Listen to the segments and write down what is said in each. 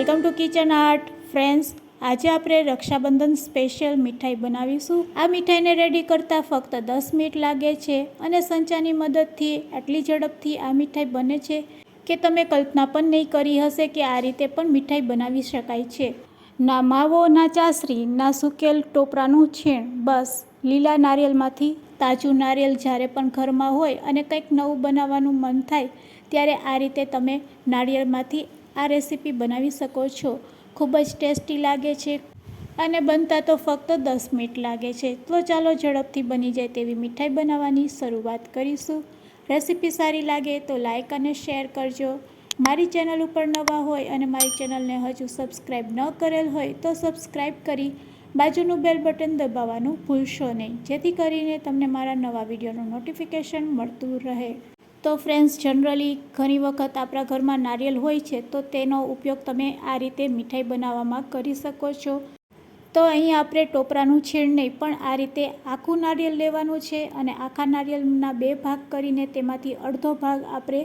Welcome to kitchen art. Friends, આજે આપણે Rakshabandhan special મીઠાઈ બનાવીશું. આ મીઠાઈને રેડી કરતાં ફક્ત દસ મિનિટ લાગે છે અને સંચાની મદદથી આટલી ઝડપથી આ મીઠાઈ બને છે કે તમે કલ્પના પણ નહીં કરી હશે કે આ રીતે પણ મીઠાઈ બનાવી શકાય છે. ના માવો, ના ચાસરી ના સુકેલ ટોપરાનું છીણ, બસ. લીલા નારિયેલમાંથી તાજું નારિયેલ જ્યારે પણ ઘરમાં હોય અને કંઈક નવું બનાવવાનું મન થાય, ત્યારે આ રીતે તમે નારિયેળમાંથી આ રેસીપી બનાવી શકો છો. ખૂબ જ ટેસ્ટી લાગે છે અને બનતા તો ફક્ત દસ મિનિટ લાગે છે. તો ચાલો ઝડપથી બની જાય તેવી મીઠાઈ બનાવવાની શરૂઆત કરીશું. રેસીપી સારી લાગે તો લાઇક અને શેર કરજો. મારી ચેનલ ઉપર નવા હોય અને મારી ચેનલને હજુ સબસ્ક્રાઈબ ન કરેલ હોય તો સબસ્ક્રાઈબ કરી બાજુનું બેલ બટન દબાવવાનું ભૂલશો નહીં. જેથી કરીને તમને મારા નવા વિડીયોનું નોટિફિકેશન મળતું રહે. તો ફ્રેન્ડ્સ જનરલી ઘણી વખત આપણા ઘરમાં નારિયેલ હોય છે, તો તેનો ઉપયોગ તમે આ રીતે મીઠાઈ બનાવવામાં કરી શકો છો. તો અહીં આપણે ટોપરાનું છીણ નહીં, પણ આ રીતે આખું નારિયેલ લેવાનું છે અને આખા નારિયેલના બે ભાગ કરીને તેમાંથી અડધો ભાગ આપણે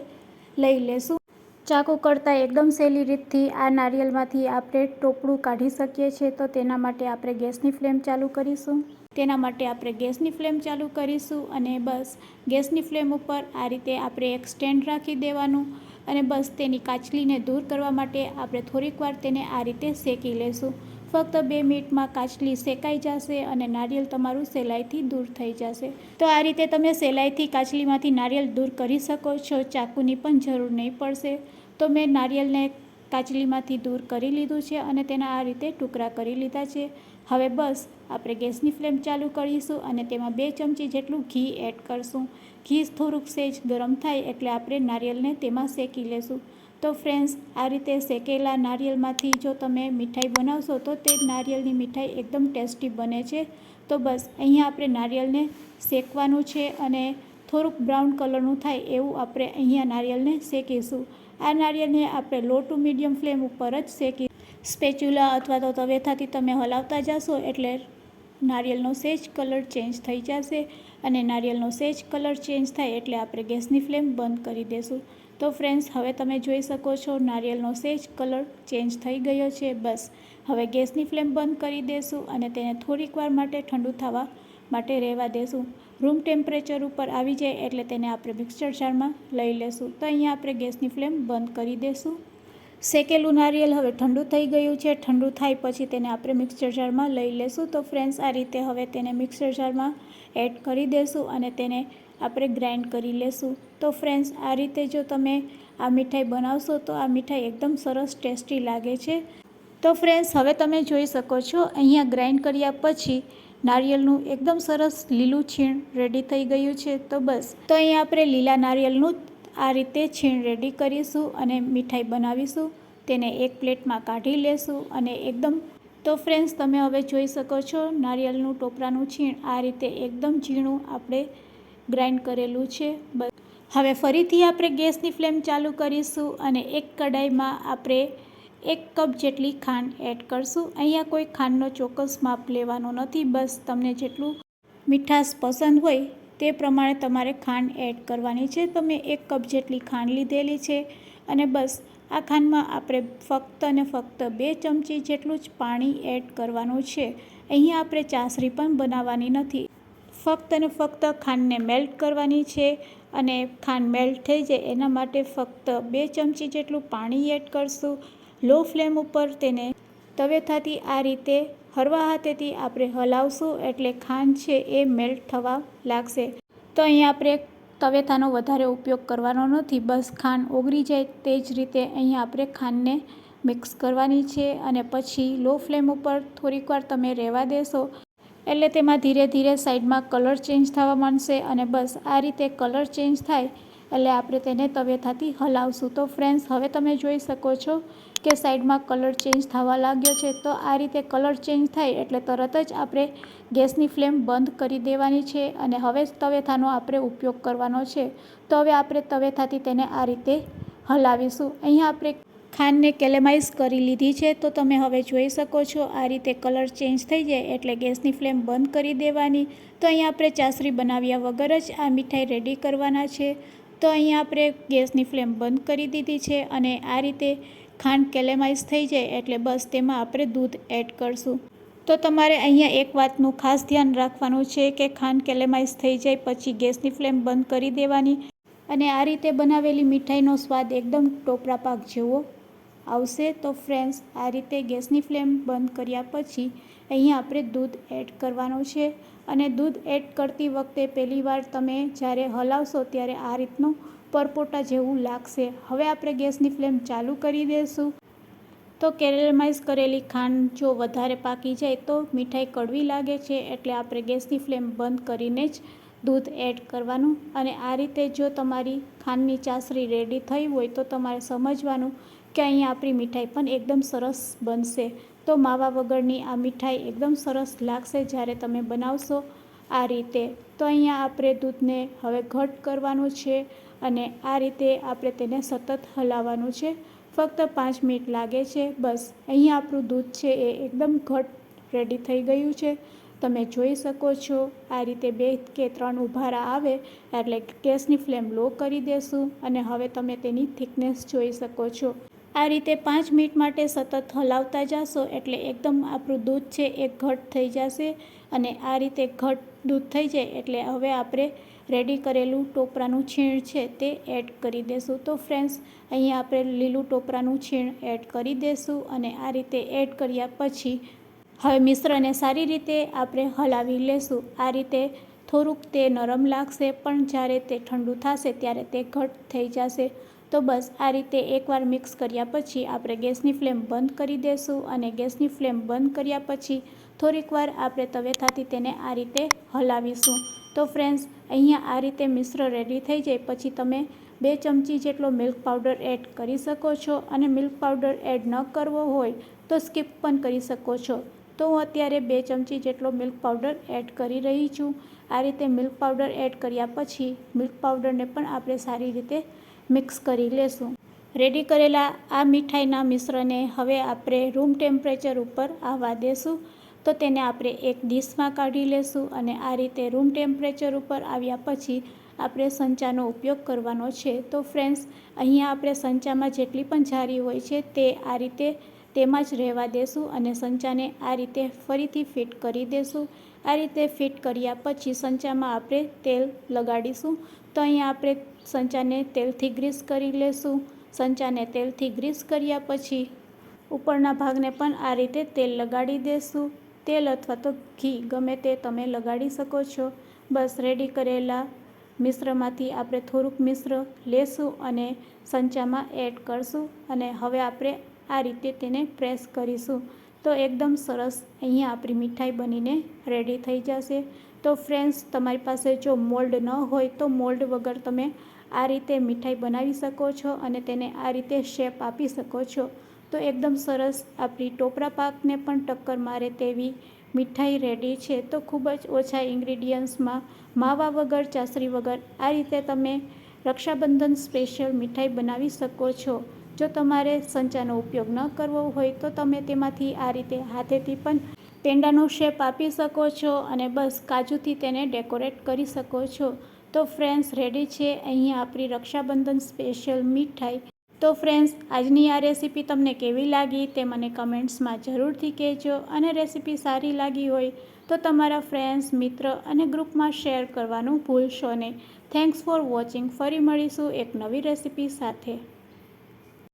લઈ લેશું. ચાકુ કરતાં એકદમ સહેલી રીતથી આ નારિયેલમાંથી આપણે ટોપડું કાઢી શકીએ છીએ, તો તેના માટે આપણે ગેસની ફ્લેમ ચાલુ કરીશું. તેના માટે આપણે ગેસની ફ્લેમ ચાલુ કરીશું અને બસ ગેસની ફ્લેમ ઉપર આ રીતે આપણે એક સ્ટેન્ડ રાખી દેવાનું અને બસ તેની કાચલીને દૂર કરવા માટે આપણે થોડીક વાર તેને આ રીતે શેકી લેશું. ફક્ત બે મિનિટમાં કાચલી શેકાઈ જશે અને નારિયેલ તમારું સેલાઈથી દૂર થઈ જશે. તો આ રીતે તમે સેલાઈથી કાચલીમાંથી નારિયેલ દૂર કરી શકો છો, ચાકુની પણ જરૂર નહીં પડશે. તો મેં નારિયેલને કાચલીમાંથી દૂર કરી લીધું છે અને તેના આ રીતે ટુકડા કરી લીધા છે. હવે બસ, આપણે ગેસની ફ્લેમ ચાલુ કરીશું અને તેમાં બે ચમચી જેટલું ઘી એડ કરશું. ઘી થોડુંક સેજ ગરમ થાય એટલે આપણે નારિયેલને તેમાં શેકી લેશું. તો ફ્રેન્ડ્સ, આ રીતે શેકેલા નારિયેલમાંથી જો તમે મીઠાઈ બનાવશો તો તે નારિયેળની મીઠાઈ એકદમ ટેસ્ટી બને છે. તો બસ, અહીંયા આપણે નારિયેળને શેકવાનું છે અને થોડુંક બ્રાઉન કલરનું થાય એવું આપણે અહીંયા નારિયેળને શેકીશું. આ નારિયેળને આપણે લો ટુ મીડિયમ ફ્લેમ ઉપર જ શેકી સ્પેચ્યુલા અથવા તો તવેથાથી તમે હલાવતા જશો એટલે નારિયેળનો સેજ કલર ચેન્જ થઈ જશે અને નારિયેળનો સેજ કલર ચેન્જ થાય એટલે આપણે ગેસની ફ્લેમ બંધ કરી દેશું. તો ફ્રેન્ડ્સ હવે તમે જોઈ શકો છો નારિયેળનો સેજ કલર ચેન્જ થઈ ગયો છે. બસ, હવે ગેસની ફ્લેમ બંધ કરી દેશું અને તેને થોડીક વાર માટે ઠંડુ થવા માટે રહેવા દેશું. રૂમ ટેમ્પરેચર ઉપર આવી જાય એટલે તેને આપણે મિક્સર જારમાં લઈ લેશું. તો અહીંયા આપણે ગેસની ફ્લેમ બંધ કરી દેશું. શેકેલું નારિયેલ હવે ઠંડુ થઈ ગયું છે. ઠંડુ થાય પછી તેને આપણે મિક્સર જારમાં લઈ લેશું. તો ફ્રેન્ડ્સ, આ રીતે હવે તેને મિક્સર જારમાં એડ કરી દેશું અને તેને આપણે ગ્રાઇન્ડ કરી લેશું. તો ફ્રેન્ડ્સ, આ રીતે જો તમે આ મીઠાઈ બનાવશો તો આ મીઠાઈ એકદમ સરસ ટેસ્ટી લાગે છે. તો ફ્રેન્ડ્સ, હવે તમે જોઈ શકો છો, અહીંયા ગ્રાઇન્ડ કર્યા પછી નારિયેળનું એકદમ સરસ લીલું છીણ રેડી થઈ ગયું છે. તો બસ, તો અહીં આપણે લીલા નારિયેળનું આ રીતે છીણ રેડી કરીશું અને મીઠાઈ બનાવીશું. તેને એક પ્લેટમાં કાઢી લેશું અને એકદમ, તો ફ્રેન્ડ્સ તમે હવે જોઈ શકો છો નારિયેળનું ટોપરાનું છીણ આ રીતે એકદમ ઝીણું આપણે ગ્રાઇન્ડ કરેલું છે. બસ, હવે ફરીથી આપણે ગેસની ફ્લેમ ચાલુ કરીશું અને એક કડાઈમાં આપણે એક કપ જેટલી ખાંડ એડ કરશું. અહીંયા કોઈ ખાંડનો ચોક્કસ માપ લેવાનો નથી. બસ તમને જેટલું મીઠાશ પસંદ હોય તે પ્રમાણે તમારે ખાંડ એડ કરવાની છે. તો મેં એક કપ જેટલી ખાંડ લીધેલી છે અને બસ આ ખાંડમાં આપણે ફક્ત અને ફક્ત બે ચમચી જેટલું જ પાણી એડ કરવાનું છે. અહીંયા આપણે ચાસરી પણ બનાવવાની નથી. ફક્ત અને ફક્ત ખાંડને મેલ્ટ કરવાની છે અને ખાંડ મેલ્ટ થઈ જાય એના માટે ફક્ત બે ચમચી જેટલું પાણી એડ કરશું. લો ફ્લેમ ઉપર તેને તવેથાથી આ રીતે હળવા હાથેથી આપણે હલાવશું એટલે ખાંડ છે એ મેલ્ટ થવા લાગશે. તો અહીં આપણે તવેથાનો વધારે ઉપયોગ કરવાનો નથી, બસ ખાંડ ઓગળી જાય તે જ રીતે અહીંયા આપણે ખાંડને મિક્સ કરવાની છે અને પછી લો ફ્લેમ ઉપર થોડીક વાર તમે રહેવા દેશો એટલે તેમાં ધીરે ધીરે સાઈડમાં કલર ચેન્જ થવા માંડશે અને બસ આ રીતે કલર ચેન્જ થાય એટલે આપણે તેને તવેથાથી હલાવશું. તો ફ્રેન્ડ્સ, હવે તમે જોઈ શકો છો કે સાઈડમાં કલર ચેન્જ થવા લાગ્યો છે, તો આ રીતે કલર ચેન્જ થાય એટલે તરત જ આપણે ગેસની ફ્લેમ બંધ કરી દેવાની છે અને હવે તવેથાનો આપણે ઉપયોગ કરવાનો છે. તો હવે આપણે તવેથાથી તેને આ રીતે હલાવીશું. અહીંયા આપણે ખાંડને કેલેમાઇઝ કરી લીધી છે, તો તમે હવે જોઈ શકો છો આ રીતે કલર ચેન્જ થઈ જાય એટલે ગેસની ફ્લેમ બંધ કરી દેવાની. તો અહીંયા આપણે ચાસરી બનાવ્યા વગર જ આ મીઠાઈ રેડી કરવાના છે. તો અહીંયા આપણે ગેસની ફ્લેમ બંધ કરી દીધી છે અને આ રીતે ખાંડ કેલેમાઇઝ થઈ જાય એટલે બસ તેમાં આપણે દૂધ એડ કરશું. તો તમારે અહીંયા એક વાતનું ખાસ ધ્યાન રાખવાનું છે કે ખાંડ કેલેમાઇઝ થઈ જાય પછી ગેસની ફ્લેમ બંધ કરી દેવાની અને આ રીતે બનાવેલી મીઠાઈનો સ્વાદ એકદમ ટોપરા પાક જેવો આવશે. તો ફ્રેન્ડ્સ, આ રીતે ગેસની ફ્લેમ બંધ કર્યા પછી અહીંયા આપણે દૂધ એડ કરવાનું છે અને દૂધ એડ કરતી વખતે પહેલીવાર તમે જ્યારે હલાવશો ત્યારે આ રીતનું પરપોટા જેવું લાગશે. હવે આપણે ગેસની ફ્લેમ ચાલુ કરી દઈશું તો કેરેલમાઇઝ કરેલી ખાંડ જો વધારે પાકી જાય તો મીઠાઈ કડવી લાગે છે, એટલે આપણે ગેસની ફ્લેમ બંધ કરીને જ દૂધ એડ કરવાનું. અને આ રીતે જો તમારી ખાંડની ચાસણી રેડી થઈ હોય તો તમારે સમજવાનું કે અહીંયા આપણી મીઠાઈ પણ એકદમ સરસ બનશે. તો માવા વગરની આ મીઠાઈ એકદમ સરસ લાગશે જ્યારે તમે બનાવશો. આ રીતે તો અહીંયા આપણે દૂધને હવે ઘટ કરવાનું છે અને આ રીતે આપણે તેને સતત હલાવવાનું છે. ફક્ત પાંચ મિનિટ લાગે છે. બસ, અહીંયા આપણું દૂધ છે એ એકદમ ઘટ રેડી થઈ ગયું છે. તમે જોઈ શકો છો, આ રીતે બે કે ત્રણ ઉભારા આવે એટલે ગેસની ફ્લેમ લો કરી દેશું અને હવે તમે તેની થિકનેસ જોઈ શકો છો. આ રીતે પાંચ મિનિટ માટે સતત હલાવતા જશો એટલે એકદમ આપણું દૂધ છે એ ઘટ થઈ જશે અને આ રીતે ઘટ દૂધ થઈ જાય એટલે હવે આપણે રેડી કરેલું ટોપરાનું છીણ છે તે એડ કરી દેશું. તો ફ્રેન્ડ્સ અહીંયા આપણે લીલું ટોપરાનું છીણ એડ કરી દેશું અને આ રીતે એડ કર્યા પછી હવે મિશ્રને સારી રીતે આપણે હલાવી લેશું. આ રીતે થોડુંક તે નરમ લાગશે, પણ જ્યારે તે ઠંડુ થશે ત્યારે તે ઘટ થઈ જશે. તો બસ આ રીતે એકવાર મિક્સ કર્યા પછી આપણે ગેસની ફ્લેમ બંધ કરી દેશું અને ગેસની ફ્લેમ બંધ કર્યા પછી થોડીક વાર આપણે તવેથાથી તેને આ રીતે હલાવીશું. તો ફ્રેન્ડ્સ, અહીંયા આ રીતે મિશ્ર રેડી થઈ જાય પછી તમે બે ચમચી જેટલો મિલ્ક પાવડર એડ કરી શકો છો અને મિલ્ક પાવડર એડ ન કરવો હોય તો સ્કીપ પણ કરી શકો છો. તો હું અત્યારે બે ચમચી જેટલો મિલ્ક પાવડર એડ કરી રહી છું. આ રીતે મિલ્ક પાવડર એડ કર્યા પછી મિલ્ક પાવડરને પણ આપણે સારી રીતે મિક્સ કરી લેશું. રેડી કરેલા આ મીઠાઈના મિશ્રને હવે આપણે રૂમ ટેમ્પરેચર ઉપર આવવા દેશું. તો તેને આપણે એક ડીશમાં કાઢી લેશું અને આ રીતે રૂમ ટેમ્પરેચર ઉપર આવ્યા પછી આપણે સંચાનો ઉપયોગ કરવાનો છે. તો ફ્રેન્ડ્સ, અહીંયા આપણે સંચામાં જેટલી પણ જારી હોય છે તે આ રીતે તેમાં જ રહેવા દેશું અને સંચાને આ રીતે ફરીથી ફિટ કરી દેશું. આ રીતે ફિટ કર્યા પછી સંચામાં આપણે તેલ લગાડીશું. તો અહીંયા આપણે સંચાને તેલથી ગ્રીસ કરી લેશું. સંચાને તેલથી ગ્રીસ કર્યા પછી ઉપરના ભાગને પણ આ રીતે તેલ લગાડી દેશું. તેલ અથવા તો ઘી, ગમે તે તમે લગાડી શકો છો. બસ રેડી કરેલા મિશ્રમાંથી આપણે થોડુંક મિશ્ર લેશું અને સંચામાં એડ કરશું. અને હવે આપણે આ રીતે તેને પ્રેસ કરીશું. તો એકદમ સરસ અહીંયા આપણી મીઠાઈ બનીને રેડી થઈ જશે. તો ફ્રેન્ડ્સ તમારી પાસે જો મોલ્ડ ન હોય તો મોલ્ડ વગર તમે આ રીતે મીઠાઈ બનાવી શકો છો અને તેને આ રીતે શેપ આપી શકો છો. તો એકદમ સરસ આપણી ટોપરા પાકને પણ ટક્કર મારે તેવી મીઠાઈ રેડી છે. તો ખૂબ જ ઓછા ઇન્ગ્રીડિયન્ટ્સમાં માવા વગર ચાસરી વગર આ રીતે તમે રક્ષાબંધન સ્પેશિયલ મીઠાઈ બનાવી શકો છો. જો તમારે સંચાનો ઉપયોગ ન કરવો હોય તો તમે તેમાંથી આ રીતે હાથેથી પણ પેંડાનો શેપ આપી શકો છો અને બસ કાજુથી તેને ડેકોરેટ કરી શકો છો. તો ફ્રેન્ડ્સ, રેડી છે? અહીંયા આપણી રક્ષાબંધન સ્પેશિયલ મીઠાઈ. તો ફ્રેન્ડ્સ, આજની આ રેસીપી તમને કેવી લાગી તે મને કમેન્ટ્સમાં જરૂરથી કહેજો અને રેસીપી સારી લાગી હોય તો તમારા ફ્રેન્ડ્સ, મિત્ર અને ગ્રુપમાં શેર કરવાનું ભૂલશો નહીં. Thanks for watching. ફરી મળીશું એક નવી રેસીપી સાથે.